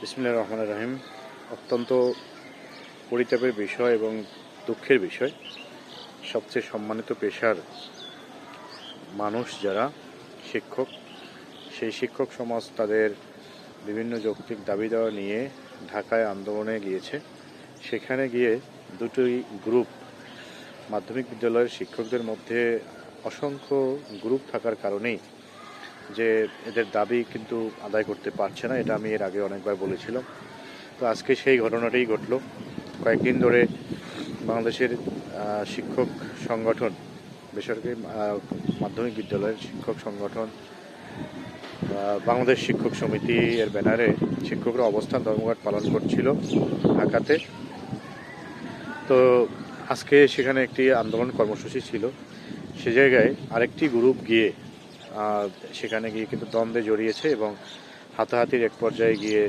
বিসমিল্লা রহমান রাহিম। অত্যন্ত পরিতাপের বিষয় এবং দুঃখের বিষয়। সবচেয়ে সম্মানিত পেশার মানুষ যারা শিক্ষক, সেই শিক্ষক সমাজ তাদের বিভিন্ন যৌক্তিক দাবি দেওয়া নিয়ে ঢাকায় আন্দোলনে গিয়েছে। সেখানে গিয়ে দুটোই গ্রুপ, মাধ্যমিক বিদ্যালয়ের শিক্ষকদের মধ্যে অসংখ্য গ্রুপ থাকার কারণেই যে এদের দাবি কিন্তু আদায় করতে পারছে না, এটা আমি এর আগে অনেকবার বলেছিলাম। তো আজকে সেই ঘটনাটাই ঘটলো। কয়েকদিন ধরে বাংলাদেশের শিক্ষক সংগঠন, বেসরকারি মাধ্যমিক বিদ্যালয়ের শিক্ষক সংগঠন বাংলাদেশ শিক্ষক সমিতি এর ব্যানারে শিক্ষকরা অবস্থান ধর্মঘট পালন করছিল ঢাকাতে। তো আজকে সেখানে একটি আন্দোলন কর্মসূচি ছিল। সে জায়গায় আরেকটি গ্রুপ গিয়ে সেখানে গিয়ে কিন্তু দ্বন্দ্বে জড়িয়েছে এবং হাতাহাতির এক পর্যায়ে গিয়ে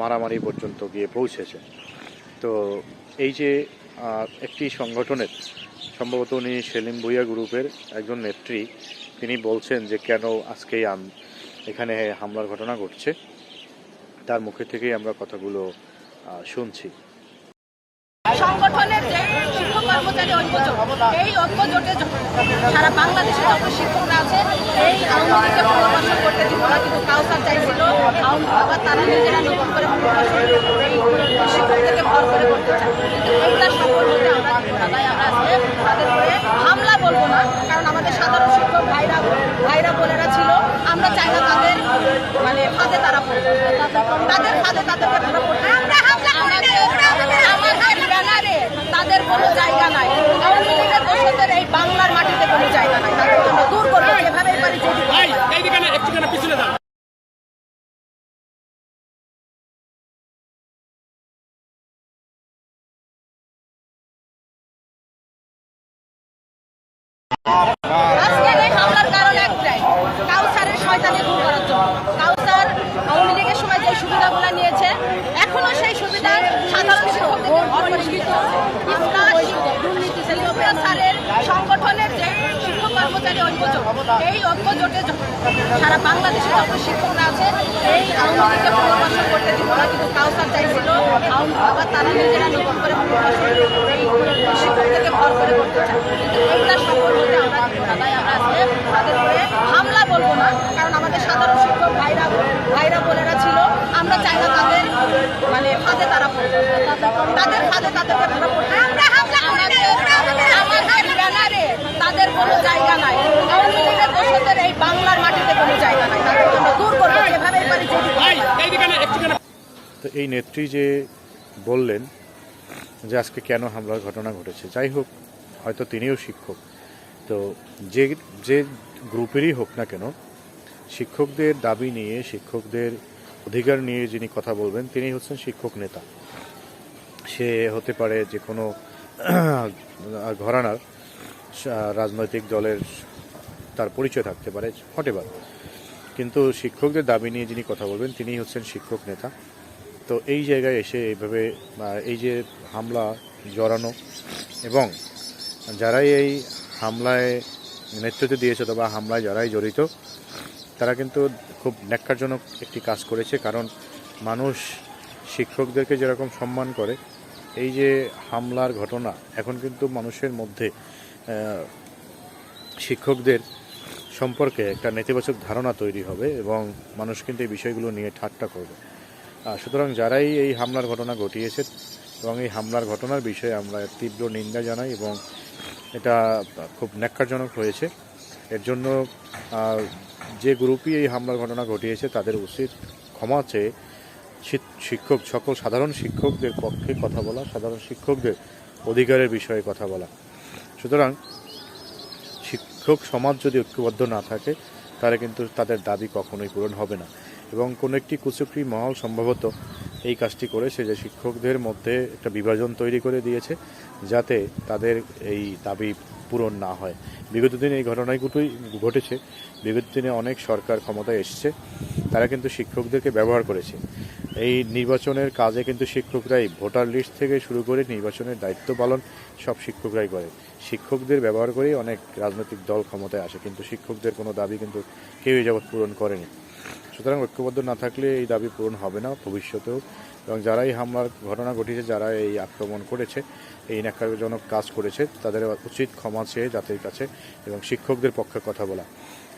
মারামারি পর্যন্ত গিয়ে পৌঁছেছে। তো এই যে একটি সংগঠনের, সম্ভবত উনি সেলিম ভুইয়া গ্রুপের একজন নেত্রী, তিনি বলছেন যে কেন আজকে এই এখানে হামলার ঘটনা ঘটছে। তার মুখে থেকেই আমরা কথাগুলো শুনছি। সংগঠনের যে শিক্ষক এই ঐক্য জোটে সারা বাংলাদেশে যত এই আওয়ামী লীগকে পুনর্বাসন করতে দিব না, কিন্তু কাউসার চাইছিল। আবার তারা নিজেরা নতুন করে এই শিক্ষকদেরকে ভর করে করতে চায়। কিন্তু সফল হতে আমরা আজকে তাদের উপরে হামলা বলব না কারণ আমাদের সাধারণ শিক্ষক ভাইরা ভাইরা বোনেরা ছিল আমরা চাই না তাদের মানে ফাঁদে তারা পড়বে তাদের ফাঁদে তাদেরকে ধরা পড়বে আমরা হামলা করি আমাদের আমাদের ব্যানারে তাদের কোনো জায়গা নাই আওয়ামী লীগের দোষদের এই বাংলার মাটিতে কোনো জায়গা নাই তাদের জন্য দূর করব যেভাবে পারি যদি ভাই এইদিকে না একটুখানি পিছনে যান আজকের এই হামলার কারণ একটাই কাউসারের শয়তানি দূর করার জন্য কাউসার আওয়ামী লীগের সময় যে সুবিধাগুলো নিয়েছে, এখনও সেই সুবিধা সাধারণ শিক্ষকদের সেলিব্রিয়া স্যারের সংগঠনের যে শিক্ষক কর্মচারী ঐক্য এই ঐক্য সারা বাংলাদেশে যত শিক্ষকরা আছে। এই আওয়ামী লীগকে পুনর্বাসন করতে দিব না, কিন্তু কাউসার আওয়ামী আবার তারা নিজেরা নতুন করে শিক্ষকদেরকে ভর করে করতে চায় হতে আমরা তাদের হামলা বলব না কারণ আমাদের সাধারণ শিক্ষক ভাইরা ভাইরা বোনেরা ছিল আমরা চাই না তাদের মানে তারা তাদের ফাঁদে তাদেরকে ধরা পড়বে আমরা হামলা করি না আমাদের ব্যানারে তাদের কোনো জায়গা নাই আওয়ামী লীগের দোষদের এই বাংলার মাটিতে কোনো জায়গা নাই তাদের জন্য দূর করব যেভাবে পারি যদি ভাই এইদিকে না একটুখানি তো এই নেত্রী যে বললেন যে আজকে কেন হামলার ঘটনা ঘটেছে, যাই হোক, হয়তো তিনিও শিক্ষক। তো যে যে গ্রুপেরই হোক না কেন, শিক্ষকদের দাবি নিয়ে, শিক্ষকদের অধিকার নিয়ে যিনি কথা বলবেন তিনি হচ্ছেন শিক্ষক নেতা। সে হতে পারে যে কোনো ঘরানার রাজনৈতিক দলের তার পরিচয় থাকতে পারে হটেবার কিন্তু শিক্ষকদের দাবি নিয়ে যিনি কথা বলবেন তিনি হচ্ছেন শিক্ষক নেতা। তো এই জায়গায় এসে এইভাবে এই যে হামলা জড়ানো এবং যারাই এই হামলায় নেতৃত্ব দিয়েছে অথবা হামলায় যারাই জড়িত, তারা কিন্তু খুব ন্যাক্কারজনক একটি কাজ করেছে। কারণ মানুষ শিক্ষকদেরকে যেরকম সম্মান করে, এই যে হামলার ঘটনা, এখন কিন্তু মানুষের মধ্যে শিক্ষকদের সম্পর্কে একটা নেতিবাচক ধারণা তৈরি হবে এবং মানুষ কিন্তু এই বিষয়গুলো নিয়ে ঠাট্টা করবে। সুতরাং যারাই এই হামলার ঘটনা ঘটিয়েছে এবং এই হামলার ঘটনার বিষয়ে আমরা তীব্র নিন্দা জানাই এবং এটা খুব ন্যাক্কারজনক হয়েছে। এর জন্য যে গ্রুপই এই হামলার ঘটনা ঘটিয়েছে তাদের উচিত ক্ষমা চেয়ে শিক্ষক সকল সাধারণ শিক্ষকদের পক্ষে কথা বলা, সাধারণ শিক্ষকদের অধিকারের বিষয়ে কথা বলা। সুতরাং শিক্ষক সমাজ যদি ঐক্যবদ্ধ না থাকে তাহলে কিন্তু তাদের দাবি কখনোই পূরণ হবে না। এবং কোনো একটি কুচক্রি মহল সম্ভবত এই কাজটি করেছে যে শিক্ষকদের মধ্যে একটা বিভাজন তৈরি করে দিয়েছে যাতে তাদের এই দাবি পূরণ না হয়। বিগত দিনে এই ঘটনাগুলোই ঘটেছে। বিগত দিনে অনেক সরকার ক্ষমতায় এসেছে। তারা কিন্তু শিক্ষকদেরকে ব্যবহার করেছে। এই নির্বাচনের কাজে কিন্তু শিক্ষকরাই ভোটার লিস্ট থেকে শুরু করে নির্বাচনের দায়িত্ব পালন সব শিক্ষকরাই করে। শিক্ষকদের ব্যবহার করেই অনেক রাজনৈতিক দল ক্ষমতায় আসে, কিন্তু শিক্ষকদের কোনো দাবি কিন্তু কেউই যাবৎ পূরণ করেনি। সুতরাং ঐক্যবদ্ধ না থাকলে এই দাবি পূরণ হবে না ভবিষ্যতেও। এবং যারাই হামলার ঘটনা ঘটিয়েছে যারা এই আক্রমণ করেছে, এই ন্যাক্কারজনক কাজ করেছে, তাদের উচিত ক্ষমা চেয়ে জাতির কাছে এবং শিক্ষকদের পক্ষে কথা বলা।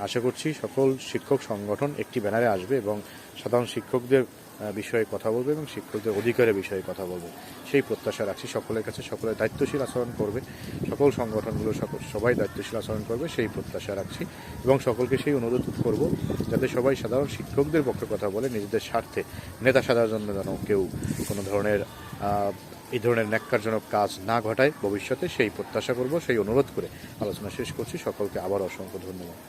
আশা করছি সকল শিক্ষক সংগঠন একটি ব্যানারে আসবে এবং সাধারণ শিক্ষকদের বিষয়ে কথা বলবে এবং শিক্ষকদের অধিকারের বিষয়ে কথা বলবে। সেই প্রত্যাশা রাখছি সকলের কাছে, সকলে দায়িত্বশীল আচরণ করবে, সকল সংগঠনগুলো সকল সবাই দায়িত্বশীল আচরণ করবে, সেই প্রত্যাশা রাখছি এবং সকলকে সেই অনুরোধ করব যাতে সবাই সাধারণ শিক্ষকদের পক্ষে কথা বলে, নিজেদের স্বার্থে। নেতা সাধারণ জন্য যেন কেউ কোনো ধরনের এই ধরনের ন্যাক্কারজনক কাজ না ঘটায় ভবিষ্যতে, সেই প্রত্যাশা করব, সেই অনুরোধ করে আলোচনা শেষ করছি। সকলকে আবার অসংখ্য ধন্যবাদ।